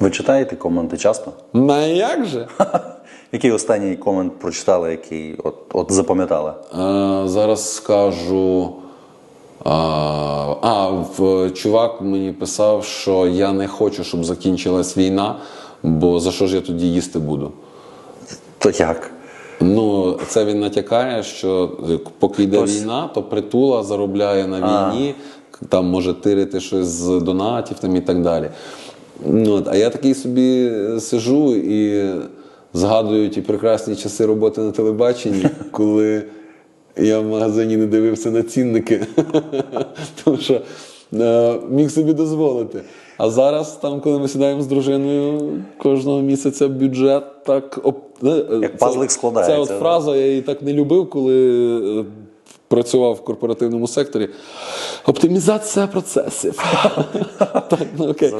Ви читаєте коменти часто? Ну як же? Який останній комент прочитали, який от, от запам'ятали? Е, зараз скажу. А, а, в, чувак мені писав, що я не хочу, щоб закінчилась війна, бо за що ж я тоді їсти буду? То як? Ну, це він натякає, що е, поки йде Ось. війна, то притула заробляє на війні, там може тирити щось з донатів там і так далі. Ну, от, а я такий собі е, сижу і згадую ті прекрасні часи роботи на телебаченні, коли я в магазині не дивився на цінники, тому що е, міг собі дозволити. А зараз, там, коли ми сідаємо з дружиною, кожного місяця бюджет так е, Як це- пазлик складається, Це от фраза, я її так не любив, коли працював в корпоративному секторі. Оптимізація процесів. так, ну окей.